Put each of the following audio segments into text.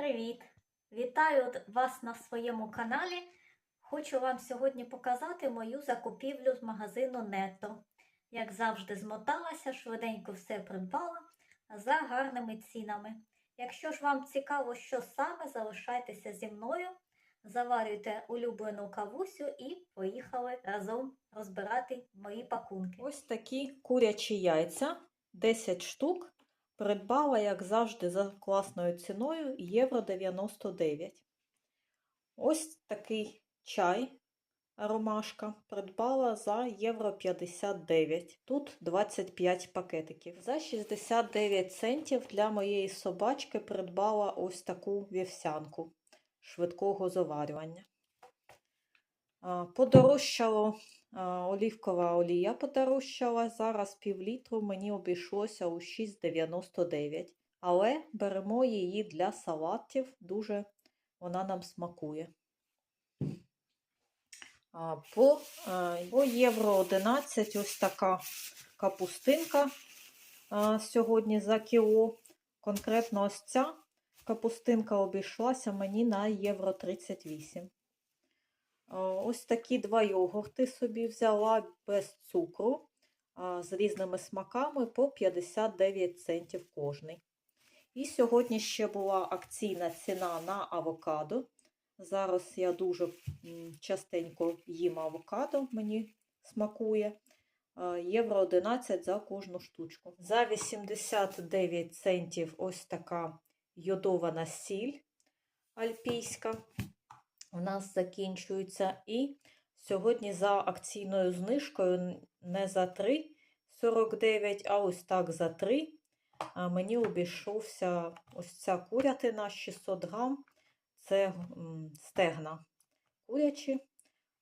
привіт! Вітаю вас на своєму каналі. Хочу вам сьогодні показати мою закупівлю з магазину Нетто. Як завжди, змоталася, швиденько все придбала за гарними цінами. Якщо ж вам цікаво, що саме, залишайтеся зі мною, заварюйте улюблену кавусю і поїхали разом розбирати мої пакунки. Ось такі курячі яйця, 10 штук. Придбала, як завжди, за класною ціною євро 99. Ось такий чай ромашка придбала за євро 59. Тут 25 пакетиків. За 69 центів для моєї собачки придбала ось таку вівсянку швидкого заварювання. Подорожчало олівкова олія подорожчала. Зараз півлітру мені обійшлося у 6,99. Але беремо її для салатів, дуже вона нам смакує. По, по євро 11 ось така капустинка сьогодні за кіло. Конкретно ось ця капустинка обійшлася мені на євро 38. Ось такі два йогурти собі взяла без цукру з різними смаками по 59 центів кожний. І сьогодні ще була акційна ціна на авокадо. Зараз я дуже частенько їм авокадо, мені смакує. Євро 11 за кожну штучку. За 89 центів ось така йодована сіль альпійська у нас закінчується. І сьогодні за акційною знижкою не за 3,49, а ось так за 3. А мені обійшовся ось ця курятина 600 грам. Це стегна курячі.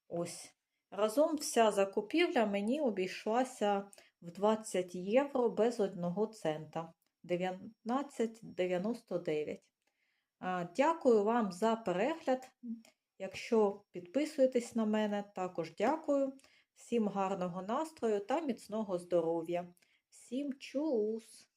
Ось. Разом вся закупівля мені обійшлася в 20 євро без 1 цента. 19,99. Дякую вам за перегляд. Якщо підписуєтесь на мене, також дякую. Всім гарного настрою та міцного здоров'я. Всім чус!